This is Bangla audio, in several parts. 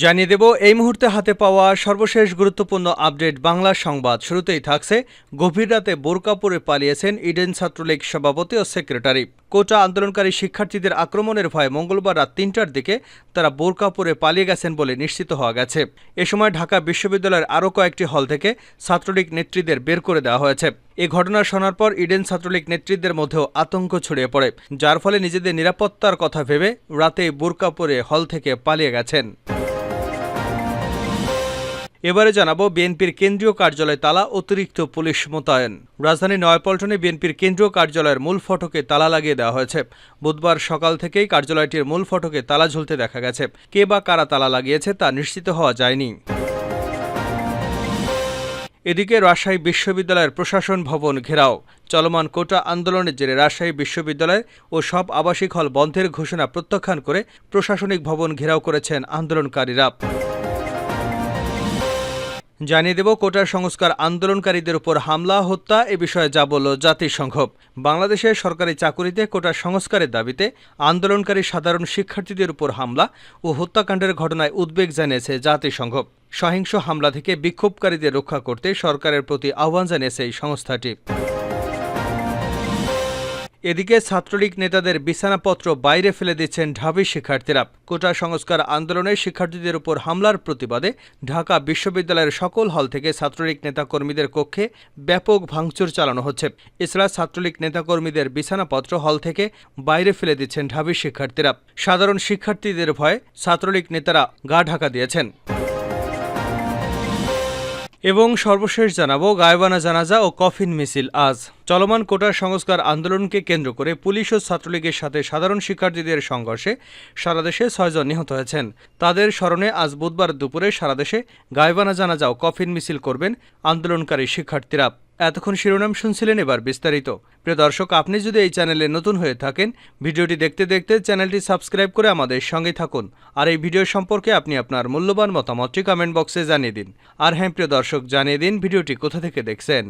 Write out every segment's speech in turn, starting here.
জানিয়ে দেব, এই মুহূর্তে হাতে পাওয়া সর্বশেষ গুরুত্বপূর্ণ আপডেট বাংলা সংবাদ। শুরুতেই থাকছে, গভীর রাতে বোরকা পরে পালিয়েছেন ইডেন ছাত্রলীগ সভাপতি ও সেক্রেটারি। কোটা আন্দোলনকারী শিক্ষার্থীদের আক্রমণের ভয়ে মঙ্গলবার রাত তিনটার দিকে তারা বোরকা পরে পালিয়ে গেছেন বলে নিশ্চিত হওয়া গেছে। এ সময় ঢাকা বিশ্ববিদ্যালয়ের আরও কয়েকটি হল থেকে ছাত্রলীগ নেত্রীদের বের করে দেওয়া হয়েছে। এ ঘটনা শোনার পর ইডেন ছাত্রলীগ নেতৃত্বের মধ্যেও আতঙ্ক ছড়িয়ে পড়ে, যার ফলে নিজেদের নিরাপত্তার কথা ভেবে রাতে বোরকা পরে হল থেকে পালিয়ে গেছেন। এবারে জানাব বিএনপির কেন্দ্রীয় কার্যালয় তালা অতিরিক্ত পুলিশ মোতায়েন। রাজধানী নয়পল্টনে বিএনপির কেন্দ্রীয় কার্যালয়ের মূল ফটকে তালা লাগিয়ে দেওয়া হয়েছে। বুধবার সকাল থেকেই কার্যালয়টির মূল ফটকে তালা ঝুলতে দেখা গেছে। কে বা কারা তালা লাগিয়েছে তা নিশ্চিত হওয়া যায়নি। এদিকে রাজশাহী বিশ্ববিদ্যালয়ের প্রশাসন ভবন ঘেরাও। চলমান কোটা আন্দোলনের জেরে রাজশাহী বিশ্ববিদ্যালয় ও সব আবাসিক হল বন্ধের ঘোষণা প্রত্যাখ্যান করে প্রশাসনিক ভবন ঘেরাও করেছেন আন্দোলনকারীরা। জানিয়ে দেব, কোটার সংস্কার আন্দোলনকারীদের উপর হামলা, হত্যা, এ বিষয়ে যা বলল জাতিসংঘ। বাংলাদেশের সরকারি চাকুরিতে কোটার সংস্কারের দাবিতে আন্দোলনকারী সাধারণ শিক্ষার্থীদের উপর হামলা ও হত্যাকাণ্ডের ঘটনায় উদ্বেগ জানিয়েছে জাতিসংঘ। সহিংস হামলা থেকে বিক্ষোভকারীদের রক্ষা করতে সরকারের প্রতি আহ্বান জানিয়েছে এই সংস্থাটি। এদিকে ছাত্রলীগ নেতাদের বিছানাপত্র বাইরে ফেলে দিচ্ছেন ঢাবি শিক্ষার্থীরা। কোটা সংস্কার আন্দোলনে শিক্ষার্থীদের উপর হামলার প্রতিবাদে ঢাকা বিশ্ববিদ্যালয়ের সকল হল থেকে ছাত্রলীগ নেতাকর্মীদের কক্ষে ব্যাপক ভাঙচুর চালানো হচ্ছে। এছাড়া ছাত্রলীগ নেতাকর্মীদের বিছানাপত্র হল থেকে বাইরে ফেলে দিচ্ছেন ঢাবি শিক্ষার্থীরা। সাধারণ শিক্ষার্থীদের ভয়ে ছাত্রলীগ নেতারা গা ঢাকা দিয়েছেন। এবং সর্বশেষ জানাব গায়বানা জানাজা ও কফিন মিছিল আজ। চলমান কোটার সংস্কার আন্দোলনকে কেন্দ্র করে পুলিশ ও ছাত্রলীগের সাথে সাধারণ শিক্ষার্থীদের সংঘর্ষে সারাদেশে ছয়জন নিহত হয়েছেন। তাদের স্মরণে আজ বুধবার দুপুরে সারাদেশে গায়বানা জানাজা ও কফিন মিছিল করবেন আন্দোলনকারী শিক্ষার্থীরা। এতক্ষণ শিরোনাম শুনছিলেন এবার বিস্তারিত। প্রিয় দর্শক, আপনি যদি এই চ্যানেলে নতুন হয়ে থাকেন, ভিডিওটি দেখতে দেখতে চ্যানেলটি সাবস্ক্রাইব করে আমাদের সঙ্গে থাকুন। আর এই ভিডিও সম্পর্কে আপনি আপনার মূল্যবান মতামতটি কমেন্ট বক্সে জানিয়ে দিন। আর হ্যাঁ প্রিয় দর্শক, জানিয়ে দিন ভিডিওটি কোথা থেকে দেখছেন।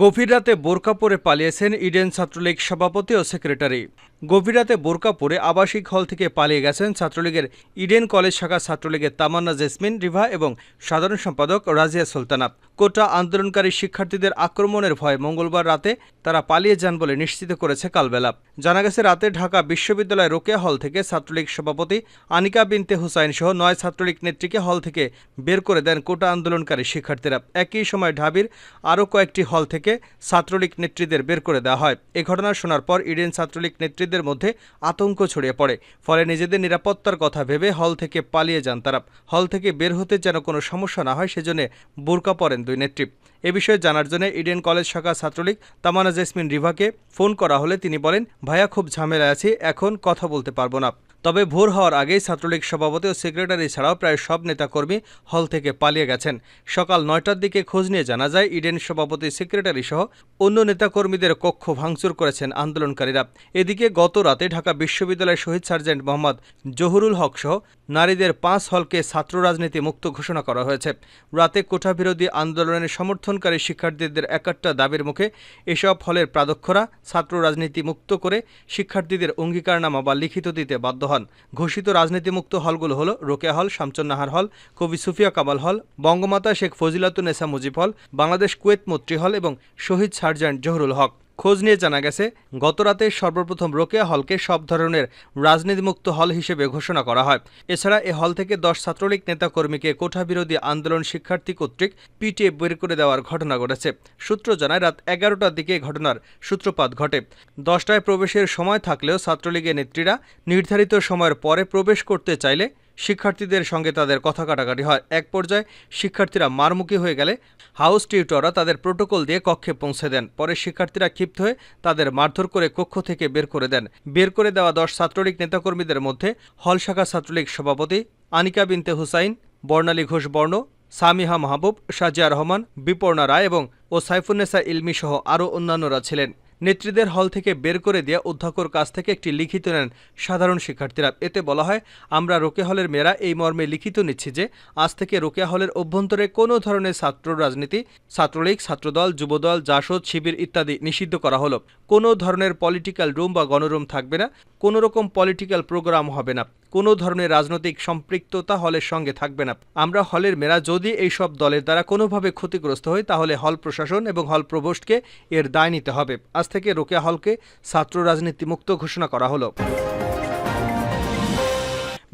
গভীর রাতে বোরকা পরে পালিয়েছেন ইডেন ছাত্রলীগ সভাপতি ও সেক্রেটারি। গভীর রাতে বোরকা পরে আবাসিক হল থেকে পালিয়ে গেছেন ছাত্রলীগের ইডেন কলেজ শাখা ছাত্রলীগের তামান্না জেসমিন, রিভা এবং সাধারণ সম্পাদক রাজিয়া সুলতানা কোটা আন্দোলনকারী শিক্ষার্থীদের আক্রমণের ভয়ে মঙ্গলবার রাতে তারা পালিয়ে যান বলে নিশ্চিত করেছে কালবেলা। জানা গেছে, রাতে ঢাকা বিশ্ববিদ্যালয় রোকেয়া হল থেকে ছাত্রলীগ সভাপতি আনিকা বিনতে হুসাইন সহ নয় ছাত্রলীগ নেত্রীকে হল থেকে বের করে দেন কোটা আন্দোলনকারী শিক্ষার্থীরা। একই সময় ঢাবির আরও কয়েকটি হল থেকে ছাত্রলীগ নেত্রীদের বের করে দেওয়া হয়। এ ঘটনা শোনার পর ইডেন ছাত্রলীগ নেত্রীদের মধ্যে আতঙ্ক ছড়িয়ে পড়ে। ফলে নিজেদের নিরাপত্তার কথা ভেবে হল থেকে পালিয়ে যান তারা। হল থেকে বের হতে যেন কোনো সমস্যা না হয়, সেজন্য বোরকা পরেন দুই নেত্রী। এ বিষয়ে জানার জন্য ইডেন কলেজ শাখা ছাত্রলীগ তামানা জেসমিন রিভাকে ফোন করা হলে তিনি বলেন, ভাইয়া, খুব ঝামেলায় আছি, এখন কথা বলতে পারব না। তবে ভোর হওয়ার আগেই ছাত্রলীগ সভাপতি ও সেক্রেটারি ছাড়াও প্রায় সব নেতাকর্মী হল থেকে পালিয়ে গেছেন। সকাল নয়টার দিকে খোঁজ নিয়ে জানা যায়, ইডেন সভাপতি, সেক্রেটারি সহ অন্য নেতাকর্মীদের কক্ষ ভাঙচুর করেছেন আন্দোলনকারীরা। এদিকে গত রাতে ঢাকা বিশ্ববিদ্যালয়ের শহীদ সার্জেন্ট মোহাম্মদ জহুরুল হক সহ নারীদের পাঁচ হলকে ছাত্র রাজনীতি মুক্ত ঘোষণা করা হয়েছে। রাতে কোঠা বিরোধী আন্দোলনের সমর্থনকারী শিক্ষার্থীদের একাট্টা দাবির মুখে এসব হলের প্রাধ্যক্ষরা ছাত্র রাজনীতি মুক্ত করে শিক্ষার্থীদের অঙ্গীকারনামা বা লিখিত দিতে বাধ্য হন ঘোষিত রাজনীতিমুক্ত হলগুলো হল রোকেয়া হল শামচন্নাহার হল, কবি সুফিয়া কামাল হল, বঙ্গমাতা শেখ ফজিলাতুন্নেসা মুজিব হল, বাংলাদেশ কুয়েত মৈত্রী হল এবং শহীদ সার্জেন্ট জহরুল হক। খোঁজ নিয়ে জানা গেছে, গতরাতে সর্বপ্রথম রোকেয়া হলকে সব ধরনের রাজনীতিমুক্ত হল হিসেবে ঘোষণা করা হয়। এছাড়া এ হল থেকে দশ ছাত্রলীগ নেতাকর্মীকে কোঠা বিরোধী আন্দোলন শিক্ষার্থী কর্তৃক পিটিয়ে বের করে দেওয়ার ঘটনা ঘটেছে। সূত্র জানায়, রাত এগারোটার দিকে ঘটনার সূত্রপাত ঘটে। দশটায় প্রবেশের সময় থাকলেও ছাত্রলীগের নেত্রীরা নির্ধারিত সময়ের পরে প্রবেশ করতে চাইলে শিক্ষার্থীদের সঙ্গে তাদের কথা কাটাকাটি হয়। এক পর্যায়ে শিক্ষার্থীরা মারমুখী হয়ে গেলে হাউস টিউটররা তাদের প্রোটোকল দিয়ে কক্ষে পৌঁছে দেন। পরে শিক্ষার্থীরা ক্ষিপ্ত হয়ে তাদের মারধর করে কক্ষ থেকে বের করে দেন। বের করে দেওয়া দশ ছাত্রলীগ নেতাকর্মীদের মধ্যে হল শাখা ছাত্রলীগ সভাপতি আনিকা বিনতে হুসাইন, বর্ণালী ঘোষ বর্ণ, সামিহা মাহবুব সাজিয়া রহমান, বিপর্ণা রায় এবং ও সাইফুন্নেসা ইলমি সহ আরও অন্যান্যরা ছিলেন। নেত্রীদের হল থেকে বের করে দেওয়া অধ্যক্ষর কাছ থেকে একটি লিখিত নেন সাধারণ শিক্ষার্থীরা। এতে বলা হয়, আমরা রোকে হলের মেয়েরা এই মর্মে লিখিত নিচ্ছি যে, আজ থেকে রোকেয়া হলের অভ্যন্তরে কোনো ধরনের ছাত্র রাজনীতি, ছাত্রলীগ, ছাত্রদল, যুবদল, জাসদ, শিবির ইত্যাদি নিষিদ্ধ করা হলো। কোনো ধরনের পলিটিক্যাল রুম বা গণরুম থাকবে না, কোনো রকম পলিটিক্যাল প্রোগ্রাম হবে না, কোনো ধরনের রাজনৈতিক সম্পৃক্ততা হলের সঙ্গে থাকবে না। আমরা হলের মেয়েরা যদি এইসব দলের দ্বারা কোনোভাবে ক্ষতিগ্রস্ত হই, তাহলে হল প্রশাসন এবং হল প্রভোস্টকে এর দায় নিতে হবে। আজ থেকে রোকেয়া হলকে ছাত্র রাজনীতি মুক্ত ঘোষণা করা হলো।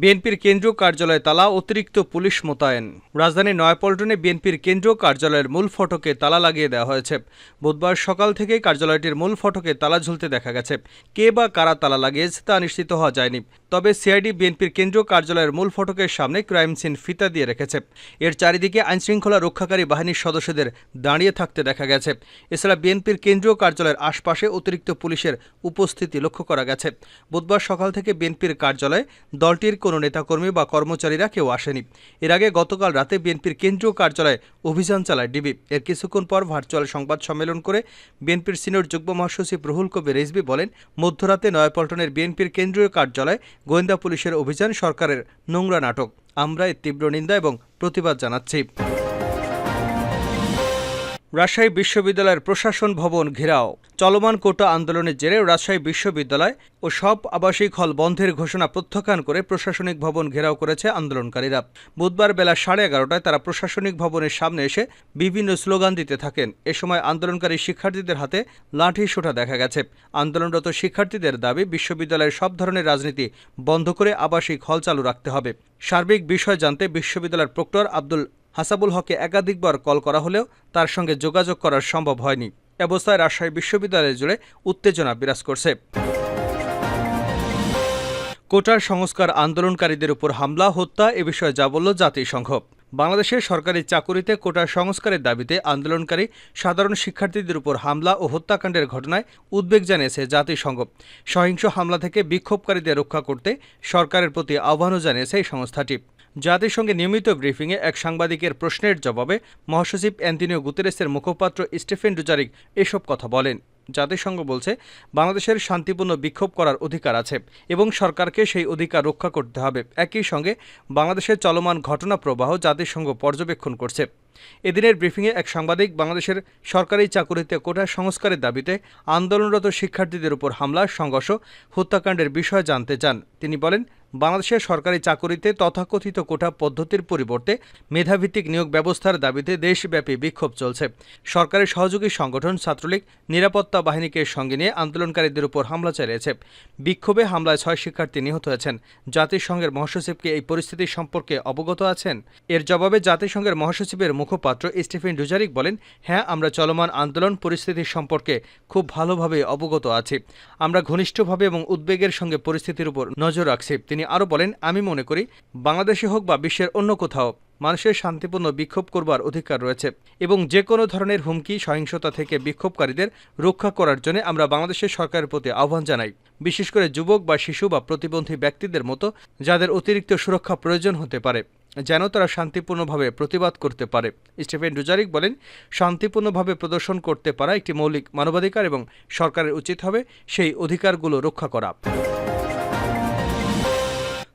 বিএনপির কেন্দ্রীয় কার্যালয়ে তালা, অতিরিক্ত পুলিশ মোতায়েন। রাজধানীর নয়াপল্টনে বিএনপির কেন্দ্রীয় কার্যালয়ের মূল ফটকে তালা লাগিয়ে দেওয়া হয়েছে। বুধবার সকাল থেকেই কার্যালয়টির মূল ফটকে তালা ঝুলতে দেখা গেছে। কে বা কারা তালা লাগিয়েছে তা নিশ্চিত হওয়া যায়নি। তবে সিআইডি বিএনপির কেন্দ্রীয় কার্যালয়ের মূল ফটকের সামনে ক্রাইম সিন ফিতা দিয়ে রেখেছে। এর চারিদিকে আইনশৃঙ্খলা রক্ষাকারী বাহিনীর সদস্যদের দাঁড়িয়ে থাকতে দেখা গেছে। এছাড়া বিএনপির কেন্দ্রীয় কার্যালয়ের আশপাশে অতিরিক্ত পুলিশের উপস্থিতি লক্ষ্য করা গেছে। বুধবার সকাল থেকে বিএনপির কার্যালয়ে দলটির কোনো নেতাকর্মী বা কর্মচারীরা কেউ আসেনি। এর আগে গতকাল রাতে বিএনপির কেন্দ্রীয় কার্যালয়ে অভিযান চালায় ডিবি। এর কিছুক্ষণ পর ভার্চুয়াল সংবাদ সম্মেলন করে বিএনপির সিনিয়র যুগ্ম মহাসচিব রুহুল কবির রেজবি বলেন, মধ্যরাতে নয়াপল্টনের বিএনপির কেন্দ্রীয় কার্যালয়ে গোয়েন্দা পুলিশের অভিযান সরকারের নোংরা নাটক। আমরা এর তীব্র নিন্দা এবং প্রতিবাদ জানাচ্ছি। রাজশাহী বিশ্ববিদ্যালয়ের প্রশাসন ভবন ঘেরাও। চলমান কোটা আন্দোলনের জেরে রাজশাহী বিশ্ববিদ্যালয় ও সব আবাসিক হল বন্ধের ঘোষণা প্রত্যাখ্যান করে প্রশাসনিক ভবন ঘেরাও করেছে আন্দোলনকারীরা। বুধবার বেলা সাড়ে এগারোটায় তারা প্রশাসনিক ভবনের সামনে এসে বিভিন্ন স্লোগান দিতে থাকেন। এ সময় আন্দোলনকারী শিক্ষার্থীদের হাতে লাঠি সোটা দেখা গেছে। আন্দোলনরত শিক্ষার্থীদের দাবি, বিশ্ববিদ্যালয়ের সব ধরনের রাজনীতি বন্ধ করে আবাসিক হল চালু রাখতে হবে। সার্বিক বিষয় জানতে বিশ্ববিদ্যালয়ের প্রক্টর আব্দুল হাসাবুল হকে একাধিকবার কল করা হলেও তার সঙ্গে যোগাযোগ করা সম্ভব হয়নি। অবস্থায় রাজশাহী বিশ্ববিদ্যালয় জুড়ে উত্তেজনা বিরাজ করছে। কোটার সংস্কার আন্দোলনকারীদের উপর হামলা, হত্যা এ বিষয়ে যা বলল জাতিসংঘ। বাংলাদেশের সরকারি চাকুরিতে কোটার সংস্কারের দাবিতে আন্দোলনকারী সাধারণ শিক্ষার্থীদের উপর হামলা ও হত্যাকাণ্ডের ঘটনায় উদ্বেগ জানিয়েছে জাতিসংঘ। সহিংস হামলা থেকে বিক্ষোভকারীদের রক্ষা করতে সরকারের প্রতি আহ্বানও জানিয়েছে এই সংস্থাটি। জাতিসংঘে নিয়মিত ব্রিফিংয়ে এক সাংবাদিকের প্রশ্নের জবাবে মহাসচিব অ্যান্টনিও গুতেরেসের মুখপাত্র স্টিফেন ডুজারিক এসব কথা বলেন। জাতিসংঘ বলছে, বাংলাদেশের শান্তিপূর্ণ বিক্ষোভ করার অধিকার আছে এবং সরকারকে সেই অধিকার রক্ষা করতে হবে। একই সঙ্গে বাংলাদেশের চলমান ঘটনা প্রবাহ জাতিসংঘ পর্যবেক্ষণ করছে। এদিনের ব্রিফিংয়ে এক সাংবাদিক বাংলাদেশের সরকারি চাকুরিতে কোটা সংস্কারের দাবিতে আন্দোলনরত শিক্ষার্থীদের উপর হামলা, সংঘর্ষ, হত্যাকাণ্ডের বিষয় জানতে চান। তিনি বলেন বাংলাদেশের সরকারি চাকুরিতে তথাকথিত কোটা পদ্ধতির পরিবর্তে মেধাভিত্তিক নিয়োগ ব্যবস্থার দাবিতে দেশব্যাপী বিক্ষোভ চলছে। সরকারের সহযোগী সংগঠন ছাত্রলীগ নিরাপত্তা বাহিনীকে সঙ্গে নিয়ে আন্দোলনকারীদের উপর হামলা চালিয়েছে। বিক্ষোভে হামলায় ছয় শিক্ষার্থী নিহত হয়েছেন। জাতিসংঘের মহাসচিবকে এই পরিস্থিতি সম্পর্কে অবগত আছেন? এর জবাবে জাতিসংঘের মহাসচিবের মুখপাত্র স্টিফেন ডুজারিক বলেন হ্যাঁ আমরা চলমান আন্দোলন পরিস্থিতি সম্পর্কে খুব ভালোভাবে অবগত আছি। আমরা ঘনিষ্ঠভাবে এবং উদ্বেগের সঙ্গে পরিস্থিতির উপর নজর রাখছি। তিনি আরও বলেন, আমি মনে করি বাংলাদেশে হোক বা বিশ্বের অন্য কোথাও মানুষের শান্তিপূর্ণ বিক্ষোভ করবার অধিকার রয়েছে এবং যে কোনো ধরনের হুমকি, সহিংসতা থেকে বিক্ষোভকারীদের রক্ষা করার জন্য আমরা বাংলাদেশের সরকারের প্রতি আহ্বান জানাই। বিশেষ করে যুবক বা শিশু বা প্রতিবন্ধী ব্যক্তিদের মতো যাদের অতিরিক্ত সুরক্ষা প্রয়োজন হতে পারে, যেন তারা শান্তিপূর্ণভাবে প্রতিবাদ করতে পারে। স্টিফেন ডুজারিক বলেন, শান্তিপূর্ণভাবে প্রদর্শন করতে পারা একটি মৌলিক মানবাধিকার এবং সরকারের উচিত হবে সেই অধিকারগুলো রক্ষা করা।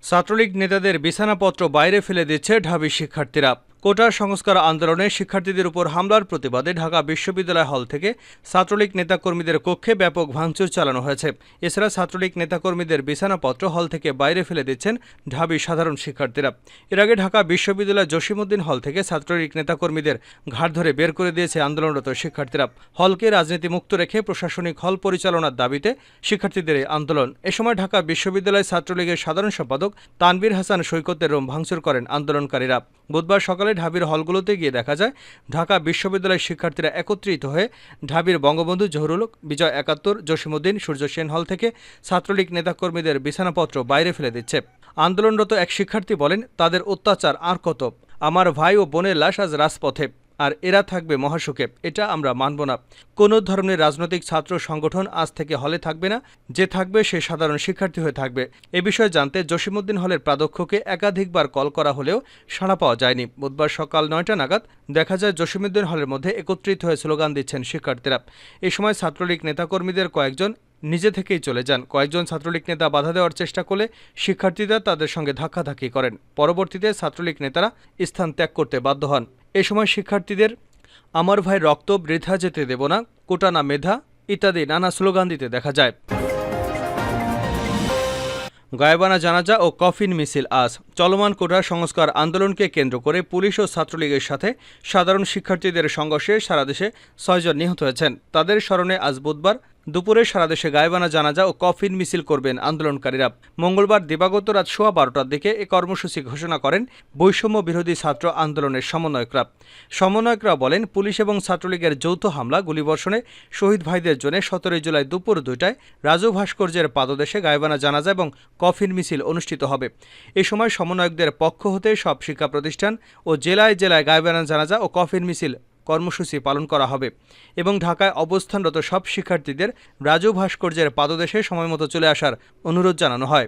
ছাত্রলীগ নেতাদের বিছানাপত্র বাইরে ফেলে দিচ্ছে ঢাবি শিক্ষার্থীরা। কোটা সংস্কার আন্দোলনে শিক্ষার্থীদের উপর হামলার প্রতিবাদে ঢাকা বিশ্ববিদ্যালয় হল থেকে ছাত্রলীগ নেতাকর্মীদের কক্ষে ব্যাপক ভাঙচুর চালানো হয়েছে। এছাড়া ছাত্রলীগ নেতাকর্মীদের বিছানাপত্র হল থেকে বাইরে ফেলে দিচ্ছেন ঢাবি সাধারণ শিক্ষার্থীরা। এর আগে ঢাকা বিশ্ববিদ্যালয় জসিমুদ্দিন হল থেকে ছাত্রলীগ নেতাকর্মীদের ঘাট ধরে বের করে দিয়েছে আন্দোলনরত শিক্ষার্থীরা। হলকে রাজনীতি মুক্ত রেখে প্রশাসনিক হল পরিচালনার দাবিতে শিক্ষার্থীদের আন্দোলন। এ সময় ঢাকা বিশ্ববিদ্যালয় ছাত্রলীগের সাধারণ সম্পাদক তানবীর হাসান সৈকতের রোম ভাঙচুর করেন আন্দোলনকারীরা। বুধবার সকালে ঢাবির হলগুলোতে গিয়ে দেখা যায়, ঢাকা বিশ্ববিদ্যালয়ের শিক্ষার্থীরা একত্রিত হয়ে ঢাবির বঙ্গবন্ধু জহুরুল বিজয় একাত্তর জসিমুদ্দিন সূর্য সেন হল থেকে ছাত্রলীগ নেতাকর্মীদের বিছানাপত্র বাইরে ফেলে দিচ্ছে। আন্দোলনরত এক শিক্ষার্থী বলেন, তাদের অত্যাচার আর কত। আমার ভাই ও বোনের লাশ আজ রাজপথে। আর এরা থাকবে মহাসুখে, এটা আমরা মানব না। কোনো ধরনের রাজনৈতিক ছাত্র সংগঠন আজ থেকে হলে থাকবে না, যে থাকবে সে সাধারণ শিক্ষার্থী হয়ে থাকবে। এ বিষয়ে জানতে জসিমউদ্দিন হলের প্রাধ্যক্ষকে একাধিকবার কল করা হলেও সাড়া পাওয়া যায়নি। বুধবার সকাল নয়টা নাগাদ দেখা যায় জসিমউদ্দিন হলের মধ্যে একত্রিত হয়ে স্লোগান দিচ্ছেন শিক্ষার্থীরা। এ সময় ছাত্রলীগ নেতাকর্মীদের কয়েকজন নিজে থেকেই চলে যান। কয়েকজন ছাত্রলীগ নেতা বাধা দেওয়ার চেষ্টা করলে শিক্ষার্থীরা তাদের সঙ্গে ধাক্কাধাক্কি করেন। পরবর্তীতে ছাত্রলীগ নেতারা স্থান ত্যাগ করতে বাধ্য হন। এ সময় শিক্ষার্থীদের, আমার ভাই রক্ত বৃথা যেতে দেব না, কোটা না মেধা ইত্যাদি নানা স্লোগান দিতে দেখা যায়। গায়েবানা জানাজা ও কফিন মিছিল আজ। চলমান কোটা সংস্কার আন্দোলনকে কেন্দ্র করে পুলিশ ও ছাত্রলীগের সাথে সাধারণ শিক্ষার্থীদের সংঘর্ষে সারা দেশে ছয়জন নিহত হয়েছেন। তাদের স্মরণে আজ বুধবার দুপুরে সারা দেশে গায়েবানা জানাজা ও কফিন মিছিল করবেন আন্দোলনকারীরা। মঙ্গলবার দিবাগত রাত সোয়া বারোটার দিকে এ কর্মসূচি ঘোষণা করেন বৈষম্য বিরোধী ছাত্র আন্দোলনের সমন্বয়করা। সমন্বয়করা বলেন, পুলিশ এবং ছাত্রলীগের যৌথ হামলা, গুলিবর্ষণে শহীদ ভাইদের জন্য সতেরোই জুলাই দুপুর দুইটায় রাজু ভাস্কর্যের পাদদেশে গায়েবানা জানাজা এবং কফিন মিছিল অনুষ্ঠিত হবে। এ সময় সমন্বয়কদের পক্ষ হতে সব শিক্ষা প্রতিষ্ঠান ও জেলায় জেলায় গায়েবানা জানাজা ও কফিন মিছিল কর্মসূচি পালন করা হবে এবং ঢাকায় অবস্থানরত সব শিক্ষার্থীদের রাজু ভাস্কর্যের পাদদেশে সময়মতো চলে আসার অনুরোধ জানানো হয়।